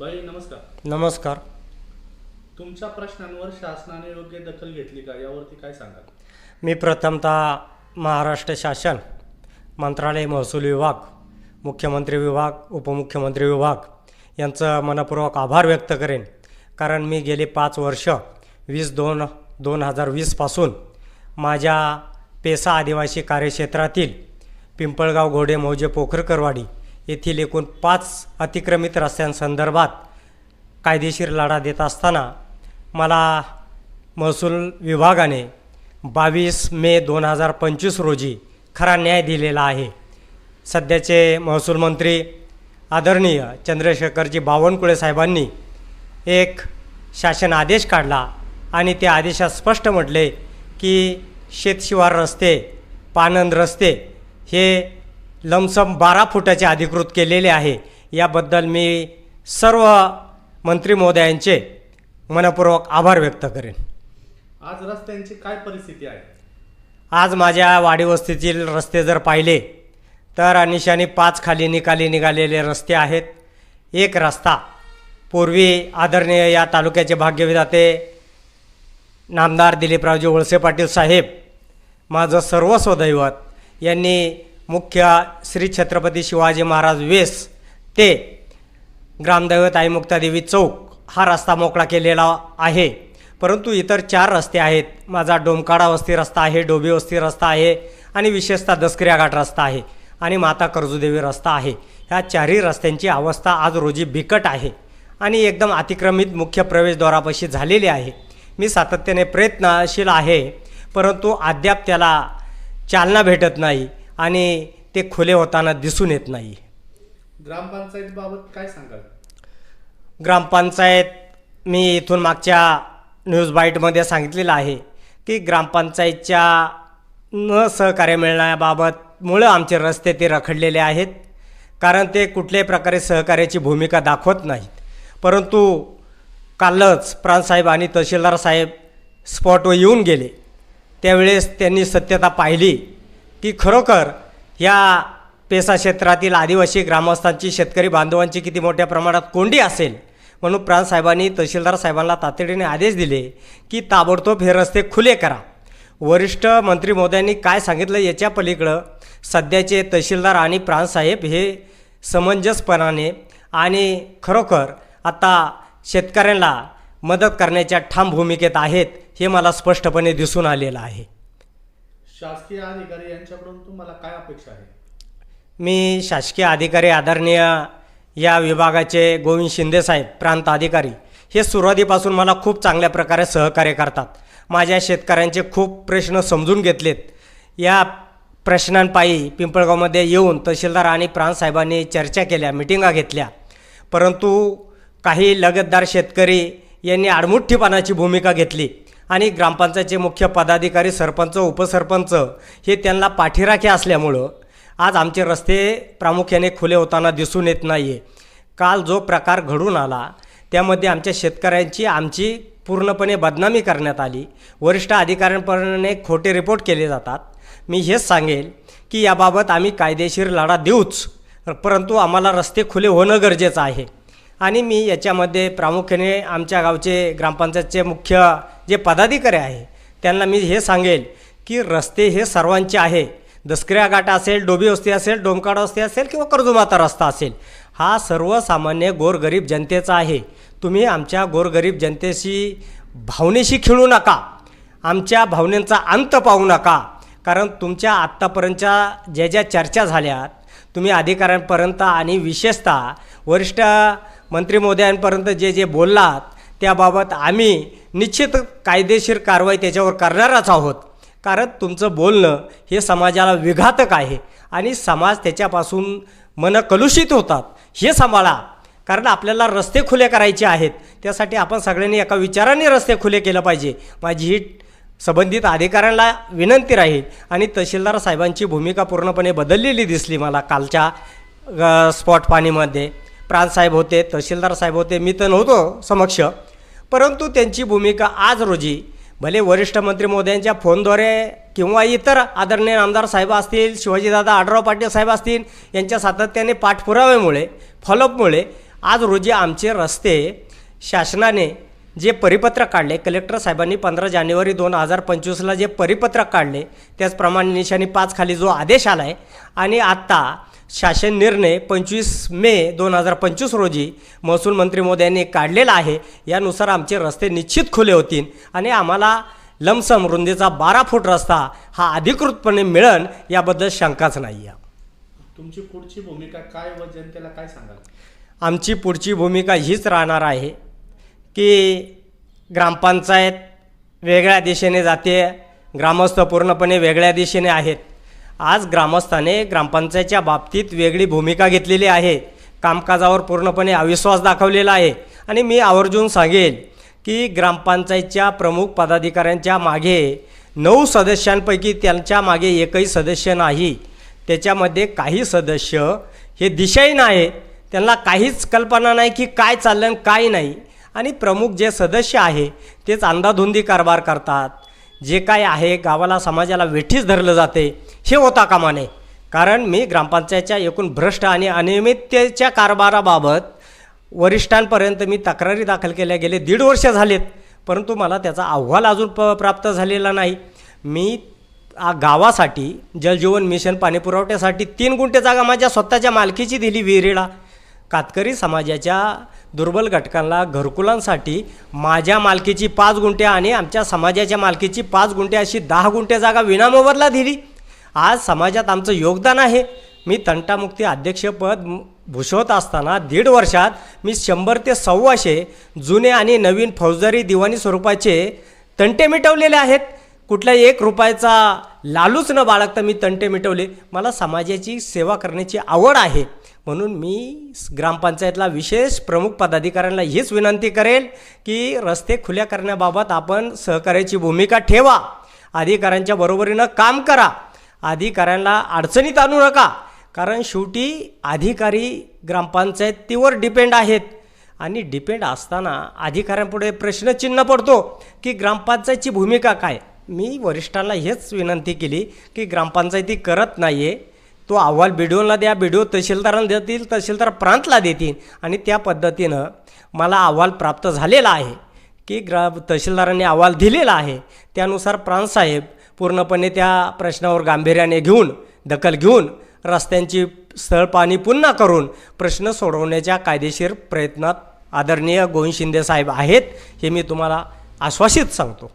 बाई नमस्कार. नमस्कार. तुमच्या प्रश्नांवर शासनाने योग्य दखल घेतली का? यावरती काय सांगाल? मी प्रथमतः महाराष्ट्र शासन मंत्रालय महसूल विभाग मुख्यमंत्री विभाग उपमुख्यमंत्री विभाग यांचं मनपूर्वक आभार व्यक्त करेन. कारण मी गेली पाच वर्ष वीस दोन दोन हजार वीसपासून माझ्या पेसा आदिवासी कार्यक्षेत्रातील पिंपळगाव घोडे मौजे पोखरकरवाडी येथील एकूण पाच अतिक्रमित रस्त्यांसंदर्भात कायदेशीर लढा देत असताना मला महसूल विभागाने बावीस मे दोन हजार पंचवीस रोजी खरा न्याय दिलेला आहे. सध्याचे महसूल मंत्री आदरणीय चंद्रशेखरजी बावनकुळे साहेबांनी एक शासन आदेश काढला आणि त्या आदेशात स्पष्ट म्हटले की शेतशिवार रस्ते पानंद रस्ते हे लमसम बारा फुटाचे अधिकृत केलेले आहे. याबद्दल मी सर्व मंत्री महोदयांचे मनपूर्वक आभार व्यक्त करेन. आज रस्त्यांची काय परिस्थिती आहे? आज माझ्या वाडीवस्तीतील रस्ते जर पाहिले तर अनिशाने पाच खाली निकाली निघालेले रस्ते आहेत. एक रस्ता पूर्वी आदरणीय या तालुक्याचे भाग्यविधाते नामदार दिलीपरावजी वळसे पाटील साहेब माझं सर्वस्व दैवत यांनी मुख्य श्री छत्रपती शिवाजी महाराज वेस ते ग्रामदैवत आई मुक्तादेवी चौक हा रस्ता मोकळा केलेला आहे. परंतु इतर चार रस्ते आहेत. माझा डोमकाडा वस्ती रस्ता आहे डोबी वस्ती रस्ता आहे आणि विशेषतः दसकऱ्या घाट रस्ता आहे आणि माता कर्जुदेवी रस्ता आहे. ह्या चारही रस्त्यांची अवस्था आज रोजी बिकट आहे आणि एकदम अतिक्रमित मुख्य प्रवेशद्वारापाशी झालेली आहे. मी सातत्याने प्रयत्नशील आहे परंतु अद्याप त्याला चालना भेटत नाही. आणि ते खुले होताना दिसून येत नाही. ग्रामपंचायत बाबत काय सांगाल? ग्रामपंचायत मी इथून मागच्या न्यूज बाईटमध्ये सांगितलेलं आहे की ग्रामपंचायतच्या न सहकार्य मिळण्याबाबत मुळं आमचे रस्ते ते रखडलेले आहेत कारण ते कुठल्याही प्रकारे सहकार्याची भूमिका दाखवत नाहीत. परंतु कालच प्राणसाहेब आणि तहसीलदार साहेब स्पॉटवर येऊन गेले. त्यावेळेस त्यांनी सत्यता पाहिली. की खरोखर या पेसा क्षेत्रातील आदिवासी ग्रामस्थांची शेतकरी बांधवांची किती मोठ्या प्रमाणात कोंडी असेल? म्हणून प्राणसाहेबांनी तहसीलदार साहेबांना तातडीने आदेश दिले की ताबडतोब हे रस्ते खुले करा. वरिष्ठ मंत्री महोदयांनी काय सांगितलं याच्या पलीकडं सध्याचे तहसीलदार आणि प्राणसाहेब हे समंजसपणाने आणि खरोखर आता शेतकऱ्यांना मदत करण्याच्या ठाम भूमिकेत आहेत हे मला स्पष्टपणे दिसून आलेलं आहे. शासकीय अधिकारी यांच्याकडून तुम्हाला काय अपेक्षा आहे? मी शासकीय अधिकारी आदरणीय या विभागाचे गोविंद शिंदेसाहेब प्रांत अधिकारी हे सुरुवातीपासून मला खूप चांगल्या प्रकारे सहकार्य करतात. माझ्या शेतकऱ्यांचे खूप प्रश्न समजून घेतलेत. या प्रश्नांपायी पिंपळगावमध्ये येऊन तहसीलदार आणि प्रांतसाहेबांनी चर्चा केल्या मिटिंगा घेतल्या. परंतु काही लगतदार शेतकरी यांनी आडमुठ्ठीपणाची भूमिका घेतली. आणि ग्रामपंचायतचे मुख्य पदाधिकारी सरपंच उपसरपंच हे त्यांना पाठीराखे असल्यामुळं आज आमचे रस्ते प्रामुख्याने खुले होताना दिसून येत नाही आहे काल जो प्रकार घडून आला त्यामध्ये आमच्या शेतकऱ्यांची आमची पूर्णपणे बदनामी करण्यात आली. वरिष्ठ अधिकाऱ्यांप्रमाणे खोटे रिपोर्ट केले जातात. मी हेच सांगेल की याबाबत आम्ही कायदेशीर लढा देऊच परंतु आम्हाला रस्ते खुले होणं गरजेचं आहे. आणि मी याच्यामध्ये प्रामुख्याने आमच्या गावचे ग्रामपंचायतचे मुख्य जे पदाधिकारी आहे त्यांना मी हे सांगेल की रस्ते हे सर्वांचे आहे. दसकऱ्या घाट असेल डोबी वस्ती असेल डोमकाडा वस्ती असेल किंवा कर्जुमाता रस्ता असेल हा सर्वसामान्य गोरगरीब जनतेचा आहे. तुम्ही आमच्या गोरगरीब जनतेशी भावनेशी खेळू नका. आमच्या भावनेचा अंत पाहू नका. कारण तुमच्या आत्तापर्यंतच्या ज्या ज्या चर्चा झाल्यात तुम्ही अधिकाऱ्यांपर्यंत आणि विशेषतः वरिष्ठ मंत्री मोदयांपर्यंत जे जे बोललात त्याबाबत आम्ही निश्चित कायदेशीर कारवाई त्याच्यावर करणारच आहोत. कारण तुमचं बोलणं हे समाजाला विघातक आहे आणि समाज त्याच्यापासून मन कलुषित होतात. हे सांभाळा. कारण आपल्याला रस्ते खुले करायचे आहेत. त्यासाठी आपण सगळ्यांनी एका विचाराने रस्ते खुले केलं पाहिजे. माझी ही संबंधित अधिकाऱ्यांना विनंती राहील आणि तहसीलदार साहेबांची भूमिका पूर्णपणे बदललेली दिसली मला कालच्या स्पॉट पाणीमध्ये. प्रांतसाहेब होते तहसीलदार साहेब होते मी तर नव्हतो समक्ष. परंतु त्यांची भूमिका आज रोजी भले वरिष्ठ मंत्री महोदयांच्या फोनद्वारे किंवा इतर आदरणीय आमदार साहेब असतील शिवाजीदादा आढराव पाटील साहेब असतील यांच्या सातत्याने पाठपुराव्यामुळे फॉलोअपमुळे आज रोजी आमचे रस्ते शासनाने जे परिपत्रक काढले कलेक्टर साहेबांनी पंधरा जानेवारी दोन हजार पंचवीसला जे परिपत्रक काढले त्याचप्रमाणे निशाणी पाच खाली जो आदेश आला आहे आणि आत्ता शासन निर्णय पंचवीस मे दोन हजार पंचवीस रोजी महसूल मंत्री मोदयांनी काढलेला आहे. यानुसार आमचे रस्ते निश्चित खुले होतील आणि आम्हाला लमसम रुंदीचा बारा फूट रस्ता हा अधिकृतपणे मिळन याबद्दल शंकाच नाही आहे तुमची पुढची भूमिका काय व जनतेला काय सांगाल? आमची पुढची भूमिका हीच राहणार आहे की ग्रामपंचायत वेगळ्या दिशेने जाते ग्रामस्थ पूर्णपणे वेगळ्या दिशेने आहेत. आज ग्रामस्थाने ग्रामपंचायतच्या बाबतीत वेगळी भूमिका घेतलेली आहे. कामकाजावर पूर्णपणे अविश्वास दाखवलेला आहे. आणि मी आवर्जून सांगेल की ग्रामपंचायतच्या प्रमुख पदाधिकाऱ्यांच्या मागे नऊ सदस्यांपैकी त्यांच्या मागे एकही सदस्य नाही. त्याच्यामध्ये काही सदस्य हे दिशाहीन नाही त्यांना काहीच कल्पना नाही की काय चाललं काय नाही. आणि प्रमुख जे सदस्य आहे तेच अंधाधुंदी कारभार करतात. जे काय आहे गावाला समाजाला वेठीच धरलं जाते हे होता कामा नये कारण मी ग्रामपंचायतच्या एकूण भ्रष्ट आणि अनियमिततेच्या कारभाराबाबत वरिष्ठांपर्यंत मी तक्रारी दाखल केल्या गेले दीड वर्ष झालेत. परंतु मला त्याचा अहवाल अजून प प्राप्त झालेला नाही. मी आ गावासाठी जलजीवन मिशन पाणीपुरवठ्यासाठी तीन गुंठे जागा माझ्या स्वतःच्या मालकीची दिली विहिरीला. कातकरी समाजाच्या दुर्बल घटकांना घरकुलांसाठी माझ्या मालकीची पाच गुंठे आणि आमच्या समाजाच्या मालकीची पाच गुंठे अशी दहा गुंठे जागा विनामोबदला दिली. आज समाजात आमचं योगदान आहे. मी तंटामुक्ती अध्यक्षपद भूषवत असताना दीड वर्षात मी शंभर ते सव्वाशे जुने आणि नवीन फौजदारी दिवाणी स्वरूपाचे तंटे मिटवलेले आहेत. कुठल्या एक रुपयाचा लालूच न बाळगता मी तंटे मिटवले. मला समाजाची सेवा करण्याची आवड आहे. म्हणून मी ग्रामपंचायतला विशेष प्रमुख पदाधिकाऱ्यांना हीच विनंती करेल की रस्ते खुल्या करण्याबाबत आपण सहकार्याची भूमिका ठेवा. अधिकाऱ्यांच्या बरोबरीनं काम करा. अधिकाऱ्यांना अडचणीत आणू नका. कारण शेवटी अधिकारी ग्रामपंचायतीवर डिपेंड आहेत. आणि डिपेंड असताना अधिकाऱ्यांपुढे प्रश्नचिन्ह पडतो की ग्रामपंचायतची भूमिका काय? मी वरिष्ठांना हेच विनंती केली की ग्रामपंचायती करत नाही आहे तो अहवाल बी द्या बी तहसीलदारांना देतील तहसीलदार प्रांतला देतील. आणि त्या पद्धतीनं मला अहवाल प्राप्त झालेला आहे की ग्रा तहसीलदारांनी अहवाल दिलेला आहे. त्यानुसार प्रांतसाहेब पूर्णपणे त्या प्रश्नावर गांभीर्याने घेऊन दखल घेऊन रस्त्यांची स्थळ पाणी पुन्हा करून प्रश्न सोडवण्याच्या कायदेशीर प्रयत्नात आदरणीय गोविंद शिंदे साहेब आहेत हे मी तुम्हाला आश्वासित सांगतो.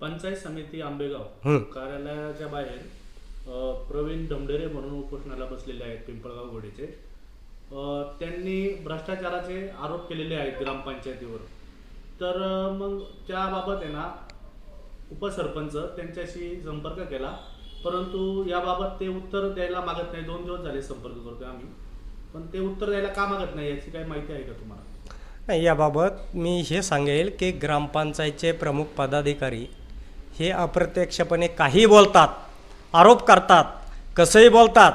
पंचायत समिती आंबेगाव. कार्यालयाच्या बाहेर प्रवीण डमडेरे म्हणून उपोषणाला बसलेले आहेत पिंपळगाव घोडेचे. त्यांनी भ्रष्टाचाराचे आरोप केलेले आहेत ग्रामपंचायतीवर. तर मग त्याबाबत आहे ना उपसरपंच त्यांच्याशी संपर्क केला. परंतु याबाबत ते उत्तर द्यायला मागत नाही. दोन दिवस झाले संपर्क करतोय आम्ही. पण ते उत्तर द्यायला का मागत नाही याची काही माहिती आहे का तुम्हाला? नाही याबाबत मी हे सांगेल की ग्रामपंचायतचे प्रमुख पदाधिकारी हे अप्रत्यक्षपणे काही बोलतात. आरोप करतात कसंही बोलतात.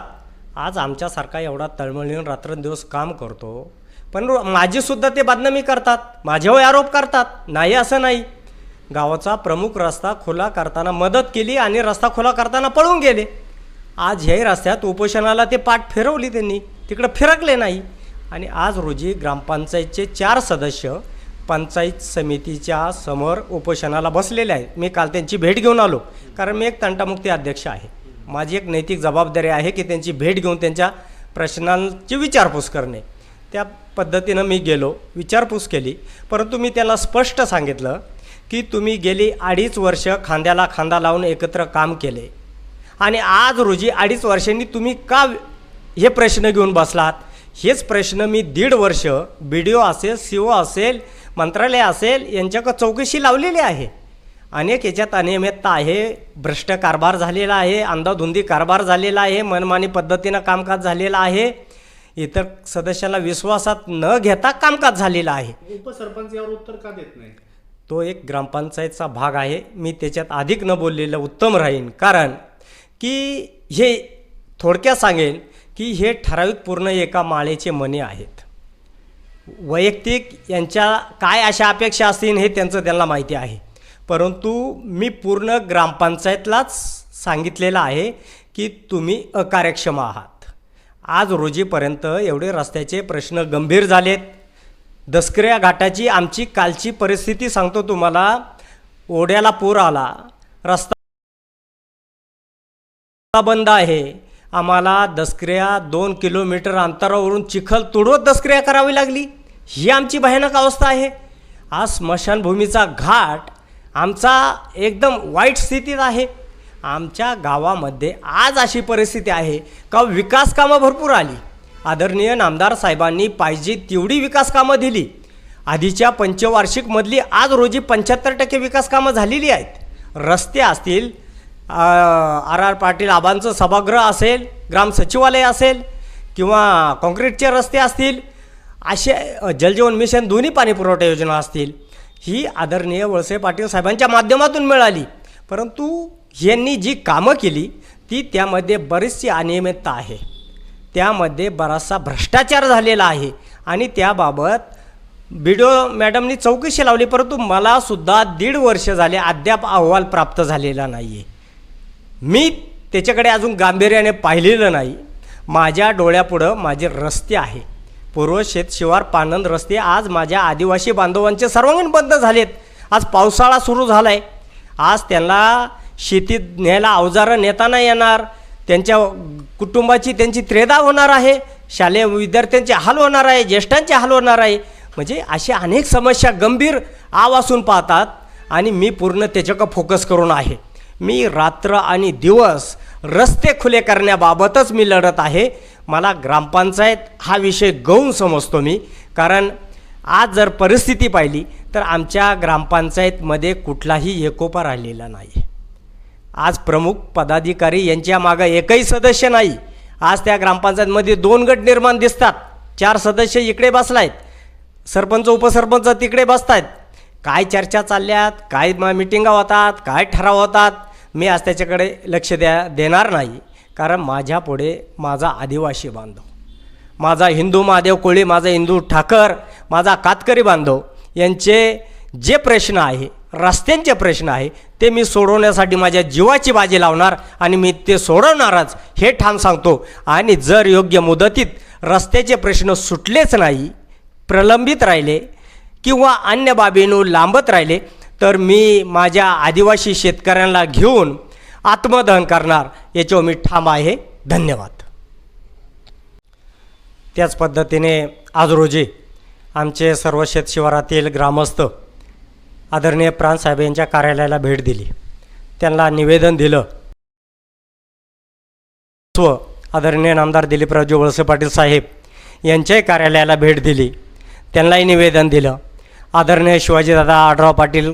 आज आमच्यासारखा एवढा तळमळीन रात्रंदिवस काम करतो पण माझीसुद्धा ते बदनामी करतात माझ्यावर आरोप करतात. नाही असं नाही. गावाचा प्रमुख रस्ता खुला करताना मदत केली आणि रस्ता खुला करताना पळून गेले. आज ह्याही रस्त्यात उपोषणाला ते पाठ फिरवली त्यांनी तिकडं फिरकले नाही. आणि आज रोजी ग्रामपंचायतचे चार सदस्य पंचायत समितीच्या समोर उपोषणाला बसलेले आहेत. मी काल त्यांची भेट घेऊन आलो कारण मी एक तंटामुक्ती अध्यक्ष आहे. माझी एक नैतिक जबाबदारी आहे की त्यांची भेट घेऊन त्यांच्या प्रश्नांची विचारपूस करणे. त्या पद्धतीनं मी गेलो विचारपूस केली. परंतु मी त्याला स्पष्ट सांगितलं की तुम्ही गेली अडीच वर्ष खांद्याला खांदा लावून एकत्र काम केले. आणि आज रोजी अडीच वर्षांनी तुम्ही का हे प्रश्न घेऊन बसलात? हेच प्रश्न मी दीड वर्ष बी डी ओ असेल सी ओ असेल मंत्रालय असेल यांच्याकडं चौकशी लावलेली आहे. अनेक याच्यात अनियमितता आहे. भ्रष्ट कारभार झालेला आहे. अंधाधुंदी कारभार झालेला आहे. मनमानी पद्धतीनं कामकाज झालेलं आहे. इतर सदस्यांना विश्वासात न घेता कामकाज झालेलं आहे. उपसरपंच यावर उत्तर का देत नाही? तो एक ग्रामपंचायतचा भाग आहे. मी त्याच्यात अधिक न बोललेलं उत्तम राहीन. कारण की हे थोडक्यात सांगेल की हे ठराविक पूर्ण एका माळेचे मने आहेत. वैयक्तिक यांच्या काय अशा अपेक्षा असतील हे त्यांचं त्यांना माहिती आहे. परंतु मी पूर्ण ग्रामपंचायतलाच सांगितलेलं आहे की तुम्ही अकार्यक्षम आहात. आज रोजीपर्यंत एवढे रस्त्याचे प्रश्न गंभीर झालेत. दसकऱ्या घाटाची आमची कालची परिस्थिती सांगतो तुम्हाला. ओढ्याला पूर आला. रस्ता बंद आहे. आम्हाला दसकऱ्या दोन किलोमीटर अंतरावरून चिखल तुडवत दसक्रिया करावी लागली. ही आमची भयानक अवस्था आहे. आज स्मशानभूमीचा घाट आमचा एकदम वाईट स्थितीत आहे. आमच्या गावामध्ये आज अशी परिस्थिती आहे का विकास कामं भरपूर आली. आदरणीय नामदार साहेबांनी पाहिजे तेवढी विकास कामं दिली. आधीच्या पंचवार्षिकमधली आज रोजी पंच्याहत्तर टक्के विकास कामं झालेली आहेत. रस्ते असतील आर आर पाटील आबांचं सभागृह असेल ग्राम सचिवालय असेल किंवा काँक्रीटचे रस्ते असतील असे जलजीवन मिशन दोन्ही पाणी पुरवठा योजना असतील ही आदरणीय वळसे पाटील साहेबांच्या माध्यमातून मिळाली. परंतु यांनी जी कामं केली ती त्यामध्ये बरीचशी अनियमितता आहे. त्यामध्ये बराचसा भ्रष्टाचार झालेला आहे आणि त्याबाबत बी डी ओ मॅडमनी चौकशी लावली परंतु मलासुद्धा दीड वर्ष झाले अद्याप अहवाल प्राप्त झालेला नाही आहे मी त्याच्याकडे अजून गांभीर्याने पाहिलेलं नाही. माझ्या डोळ्यापुढं माझे रस्ते आहे. पूर्व शेतशिवार पानंद रस्ते आज माझ्या आदिवासी बांधवांचे सर्वांगीण बंद झालेत. आज पावसाळा सुरू झाला आहे आज त्यांना शेतीत न्यायला अवजारं नेता नाही येणार. त्यांच्या कुटुंबाची त्यांची त्रेदा होणार आहे. शालेय विद्यार्थ्यांचे हाल होणार आहे. ज्येष्ठांचे हाल होणार आहे. म्हणजे अशा अनेक समस्या गंभीर आवासून पाहतात आणि मी पूर्ण त्याच्याकडं फोकस करून आहे. मी रात्र आणि दिवस रस्ते खुले करण्याबाबतच मी लढत आहे. मला ग्रामपंचायत हा विषय गौण समजतो मी. कारण आज जर परिस्थिती पाहिली तर आमच्या ग्रामपंचायतमध्ये कुठलाही एकोपा राहिलेला नाही. आज प्रमुख पदाधिकारी यांच्या मागं एकही सदस्य नाही. आज त्या ग्रामपंचायतमध्ये दोन गट निर्माण दिसतात. चार सदस्य इकडे बसलायत. सरपंच उपसरपंच तिकडे बसत आहेत काय चर्चा चालल्यात काय मिटिंगा होतात काय ठराव होतात मी आज त्याच्याकडे लक्ष द्या देणार नाही. कारण माझ्यापुढे माझा आदिवासी बांधव माझा हिंदू महादेव कोळी माझा हिंदू ठाकर माझा कातकरी बांधव यांचे जे प्रश्न आहे रस्त्यांचे प्रश्न आहे ते मी सोडवण्यासाठी माझ्या जीवाची बाजी लावणार आणि मी ते सोडवणारच हे ठाम सांगतो. आणि जर योग्य मुदतीत रस्त्याचे प्रश्न सुटलेच नाही प्रलंबित राहिले किंवा अन्य बाबींनो लांबत राहिले तर मी माझ्या आदिवासी शेतकऱ्यांना घेऊन आत्मदहन करणार. याच्यावर मी ठाम आहे. धन्यवाद. त्याच पद्धतीने आज रोजी आमचे सर्व शेतशिवारातील ग्रामस्थ आदरणीय प्राणसाहेब यांच्या कार्यालयाला भेट दिली. त्यांना निवेदन दिलं. स्व आदरणीय नामदार दिलीपरावजी वळसे पाटील साहेब यांच्याही कार्यालयाला भेट दिली. त्यांनाही निवेदन दिलं. आदरणीय शिवाजीदादा आडराव पाटील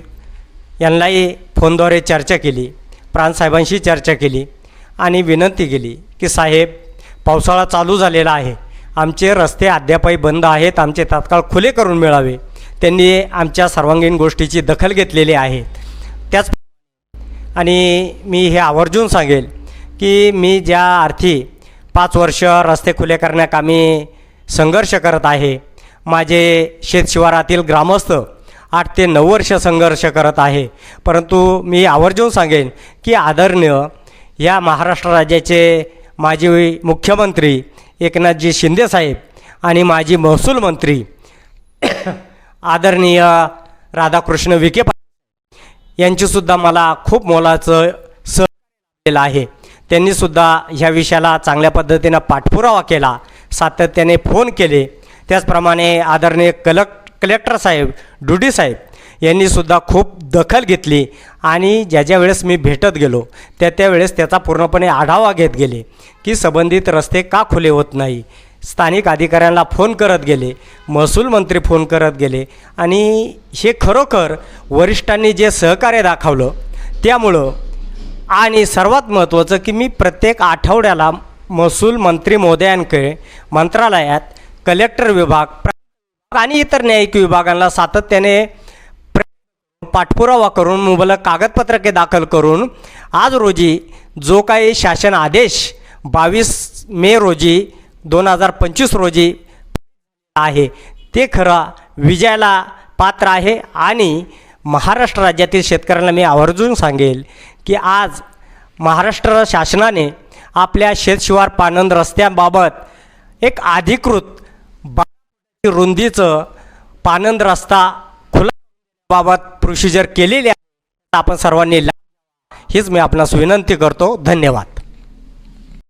यांनाही फोनद्वारे चर्चा केली. प्राणसाहेबांशी चर्चा केली आणि विनंती केली की साहेब पावसाळा चालू झालेला आहे. आमचे रस्ते अद्यापही बंद आहेत. आमचे तात्काळ खुले करून मिळावे. त्यांनी आमच्या सर्वांगीण गोष्टीची दखल घेतलेली आहे. त्याच आणि मी हे आवर्जून सांगेल की मी ज्या अर्थी पाच वर्ष रस्ते खुले करण्याकामी संघर्ष करत आहे माझे शेतशिवारातील ग्रामस्थ आठ ते नऊ वर्ष संघर्ष करत आहे. परंतु मी आवर्जून सांगेन की आदरणीय या महाराष्ट्र राज्याचे माजी मुख्यमंत्री एकनाथजी शिंदेसाहेब आणि माजी महसूल मंत्री आदरणीय राधाकृष्ण विखे पाटील यांचीसुद्धा मला खूप मोलाचं सह आहे. त्यांनीसुद्धा ह्या विषयाला चांगल्या पद्धतीनं पाठपुरावा केला सातत्याने फोन केले. त्याचप्रमाणे आदरणीय कलक कलेक्टर साहेब डुडी साहेब यांनीसुद्धा खूप दखल घेतली आणि ज्या ज्या वेळेस मी भेटत गेलो त्या त्यावेळेस त्याचा पूर्णपणे आढावा घेत गेले की संबंधित रस्ते का खुले होत नाही. स्थानिक अधिकाऱ्यांना फोन करत गेले महसूल मंत्री फोन करत गेले आणि हे खरोखर वरिष्ठांनी जे सहकार्य दाखवलं त्यामुळं आणि सर्वात महत्त्वाचं की मी प्रत्येक आठवड्याला महसूल मंत्री महोदयांकडे मंत्रालयात कलेक्टर विभाग आणि इतर न्यायिक विभागांना सातत्याने पाठपुरावा करून मुबलक कागदपत्रके दाखल करून आज रोजी जो काही शासन आदेश बावीस मे रोजी दोन हजार पंचवीस रोजी आहे ते खरं विजयाला पात्र आहे आणि महाराष्ट्र राज्यातील शेतकऱ्यांना मी आवर्जून सांगेल की आज महाराष्ट्र शासनाने आपल्या शेतशिवार पानंद रस्त्यांबाबत एक अधिकृत बा रुंदीचं पानंद रस्ता खुला बाबत प्रोसिजर केलेली आहे. आपण सर्वांनी हीच मी आपणास विनंती करतो. धन्यवाद.